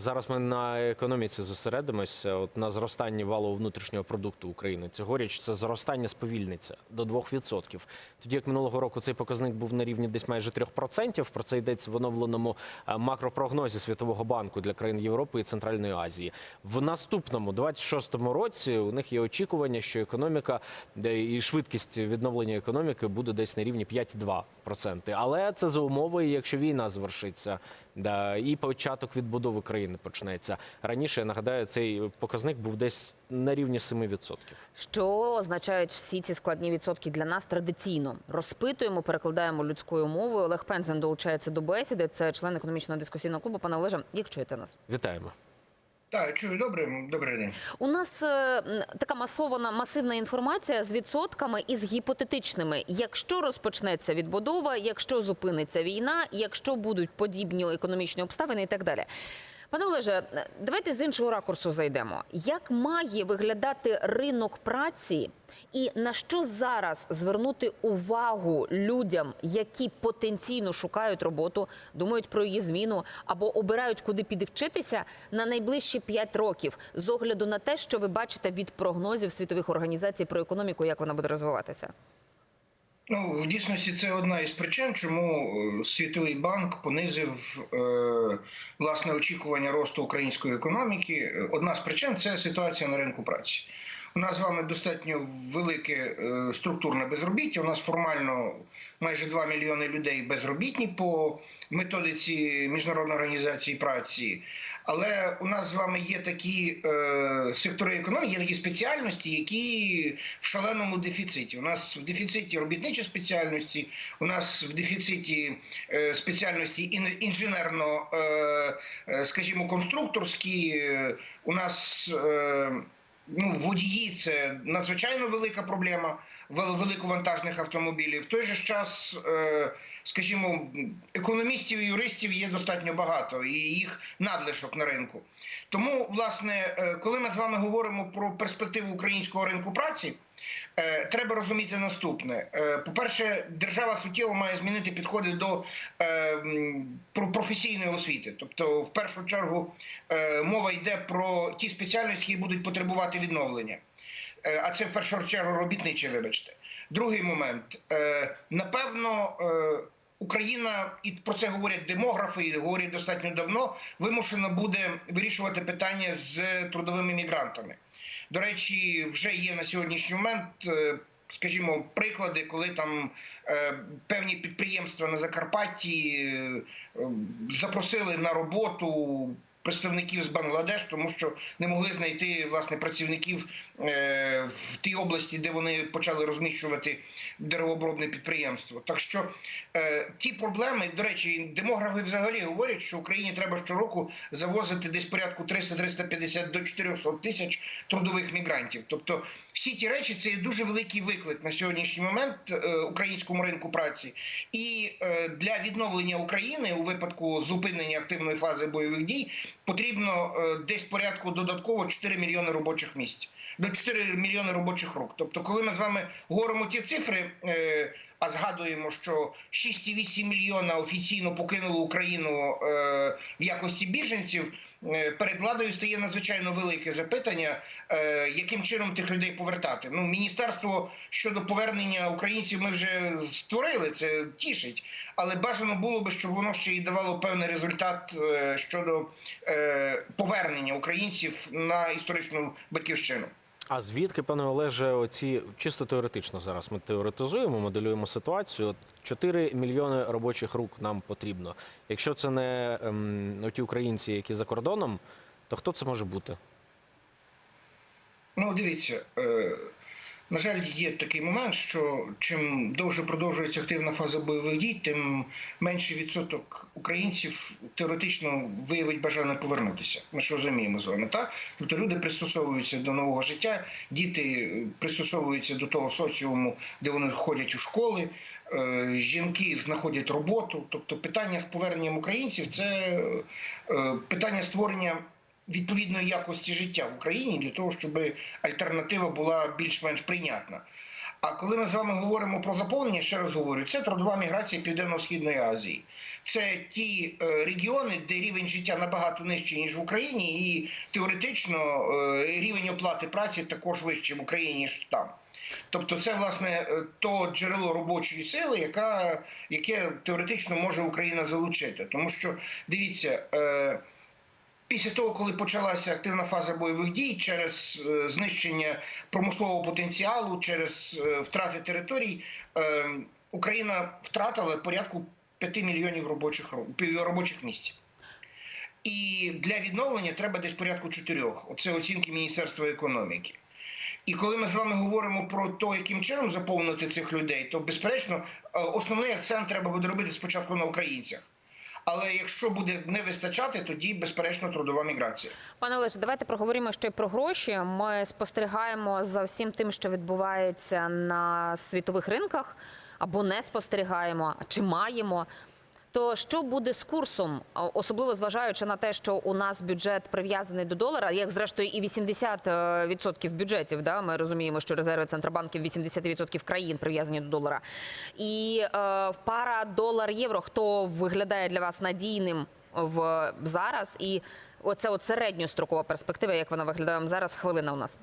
Зараз ми на економіці зосередимося. От на зростанні валового внутрішнього продукту України. Цьогоріч це зростання сповільниться до 2%. Тоді як минулого року цей показник був на рівні десь майже 3%. Про це йдеться в оновленому е, макропрогнозі Світового банку для країн Європи і Центральної Азії. В наступному 26-му році у них є очікування, що економіка і швидкість відновлення економіки буде десь на рівні 5,2%. Але це за умови, якщо війна завершиться, і початок відбудови країни почнеться. Раніше я нагадаю, цей показник був десь на рівні 7%. Що означають всі ці складні відсотки для нас традиційно? Розпитуємо, перекладаємо людською мовою. Олег Пензен долучається до бесіди. Це член економічного дискусійного клубу. Пане Олеже, як чуєте нас? Вітаємо. Так, чую, добре, добрий день. У нас е, така масована масивна інформація з відсотками і з гіпотетичними. Якщо розпочнеться відбудова, якщо зупиниться війна, якщо будуть подібні економічні обставини і так далі. Пане Олеже, давайте з іншого ракурсу зайдемо. Як має виглядати ринок праці, і на що зараз звернути увагу людям, які потенційно шукають роботу, думають про її зміну або обирають, куди піди вчитися на найближчі 5 років, з огляду на те, що ви бачите від прогнозів світових організацій про економіку, як вона буде розвиватися? Ну, в дійсності це одна із причин, чому е, Світовий банк понизив е, власне очікування росту української економіки. Одна з причин це ситуація на ринку праці. У нас з вами достатньо велике е, структурне безробіття. У нас формально майже 2 мільйони людей безробітні по методиці Міжнародної організації праці. Але у нас з вами є такі е, сектори економіки, є такі спеціальності, які в шаленому дефіциті. У нас в дефіциті робітничі спеціальності, у нас в дефіциті е, спеціальності ін- інженерно, е, е, скажімо, конструкторські. Е, У нас е, водії це надзвичайно велика проблема великовантажних автомобілів. В той же час, е, скажімо, економістів і юристів є достатньо багато, і їх надлишок на ринку. Тому, власне, е, коли ми з вами говоримо про перспективу українського ринку праці, е, треба розуміти наступне: по-перше, держава суттєво має змінити підходи до професійної освіти. Тобто, в першу чергу, мова йде про ті спеціальності, які будуть потребувати відновлення. Е, А це в першу чергу робітниче, вибачте. Другий момент. Е, Напевно, е, Україна, і про це говорять демографи, і говорять достатньо давно, вимушена буде вирішувати питання з трудовими мігрантами. До речі, вже є на сьогоднішній момент. Скажімо, приклади, коли там певні підприємства на Закарпатті запросили на роботу представників з Бангладеш, тому що не могли знайти власне працівників е, в тій області, де вони почали розміщувати деревообробне підприємство. Так що е, ті проблеми, до речі, демографи взагалі говорять, що Україні треба щороку завозити десь порядку 300-350 до 400 тисяч трудових мігрантів. Тобто, всі ті речі це є дуже великий виклик на сьогоднішній момент е, українському ринку праці. І для відновлення України у випадку зупинення активної фази бойових дій потрібно е, десь порядку додатково 4 мільйони робочих місць до 4 мільйони робочих рук. Тобто, коли ми з вами говоримо ті цифри. е, а згадуємо, що 6,8 мільйона офіційно покинули Україну е, в якості біженців. Е, Перед владою стає надзвичайно велике запитання, е, яким чином тих людей повертати. Ну, міністерство щодо повернення українців ми вже створили, це тішить, але бажано було би, щоб воно ще й давало певний результат е, щодо повернення українців на історичну батьківщину. А звідки, пане Олеже, оці чисто теоретично зараз ми теоретизуємо, моделюємо ситуацію. От 4 мільйони робочих рук нам потрібно. Якщо це не ем, ті українці, які за кордоном, то хто це може бути? Ну, дивіться, е, на жаль, є такий момент, що чим довше продовжується активна фаза бойових дій, тим менший відсоток українців теоретично виявить бажання повернутися. Ми ж розуміємо з вами, так? Тобто люди пристосовуються до нового життя, діти пристосовуються до того соціуму, де вони ходять у школи, е, жінки знаходять роботу. Тобто питання з поверненням українців це е, питання створення відповідної якості життя в Україні для того, щоб альтернатива була більш-менш прийнятна. А коли ми з вами говоримо про заповнення, ще раз говорю, це трудова міграція Південно-Східної Азії. Це ті е, регіони, де рівень життя набагато нижчий, ніж в Україні, і теоретично е, рівень оплати праці також вищий в Україні, ніж там. Тобто, це власне е, то джерело робочої сили, яка, яке теоретично може Україна залучити. Тому що дивіться. Після того, коли почалася активна фаза бойових дій через е, знищення промислового потенціалу, через е, втрати територій, е, Україна втратила порядку 5 мільйонів робочих робочих місць. І для відновлення треба десь порядку чотирьох. Оце оцінки Міністерства економіки. І коли ми з вами говоримо про те, яким чином заповнити цих людей, то безперечно основний акцент треба буде робити спочатку на українцях. Але якщо буде не вистачати, тоді безперечно трудова міграція. Пане Олеже, давайте проговоримо ще про гроші. Ми спостерігаємо за всім тим, що відбувається на світових ринках, або не спостерігаємо, чи маємо. То що буде з курсом, особливо зважаючи на те, що у нас бюджет прив'язаний до долара, як зрештою і 80% бюджетів, да, ми розуміємо, що резерви центробанків 80% країн прив'язані до долара. І е, пара долар-євро, хто виглядає для вас надійним в зараз, і оце от середньострокова перспектива, як вона виглядає зараз. Хвилина у нас.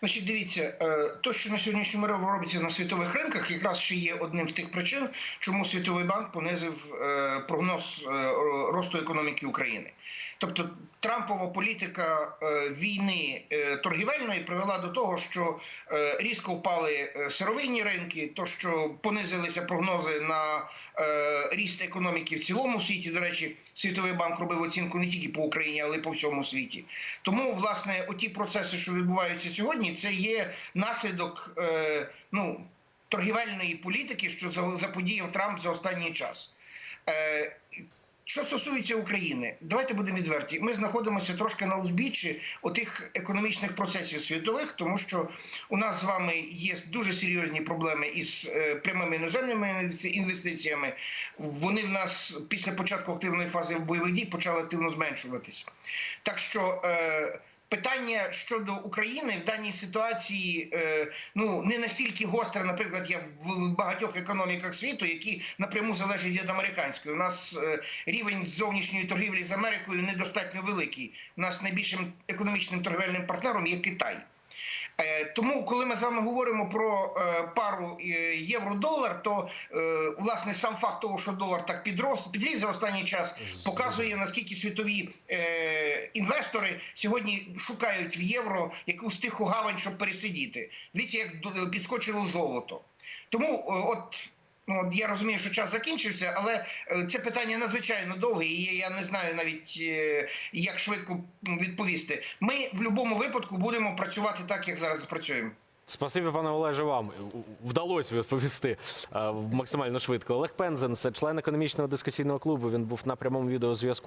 Значить, дивіться, е, то, що на сьогоднішньому робиться на світових ринках, якраз ще є одним з тих причин, чому Світовий банк понизив е, прогноз е, росту економіки України. Тобто Трампова політика війни торгівельної привела до того, що різко впали сировинні ринки, то що понизилися прогнози на ріст економіки в цілому світі. До речі, Світовий банк робив оцінку не тільки по Україні, але й по всьому світі. Тому, власне, оті процеси, що відбуваються сьогодні, це є наслідок е, ну, торгівельної політики, що за- заподіяв Трамп за останній час. Е, що стосується України, давайте будемо відверті. Ми знаходимося трошки на узбіччі отих економічних процесів світових, тому що у нас з вами є дуже серйозні проблеми із е, прямими іноземними інвестиціями. Вони в нас після початку активної фази бойових дій почали активно зменшуватися. Так що. Е, Питання щодо України в даній ситуації е, ну не настільки гостре, наприклад, як в багатьох економіках світу, які напряму залежать від американської. У нас е, рівень зовнішньої торгівлі з Америкою недостатньо великий. У нас найбільшим економічним торгівельним партнером є Китай. Е, Тому, коли ми з вами говоримо про е, пару е, євро-долар, то власне сам факт того, що долар так підрос, підріс за останній час, показує наскільки світові інвестори сьогодні шукають в євро якусь тиху гавань, щоб пересидіти. Дивіться, як підскочило золото. Тому, от. Ну, я розумію, що час закінчився, але е, це питання надзвичайно довге, і я не знаю навіть е, як швидко відповісти. Ми в будь-якому випадку будемо працювати так, як зараз працюємо. Спасибі, пане Олеже, вам вдалося відповісти е, максимально швидко. Олег Пензен, це член економічного дискусійного клубу. Він був на прямому відеозв'язку.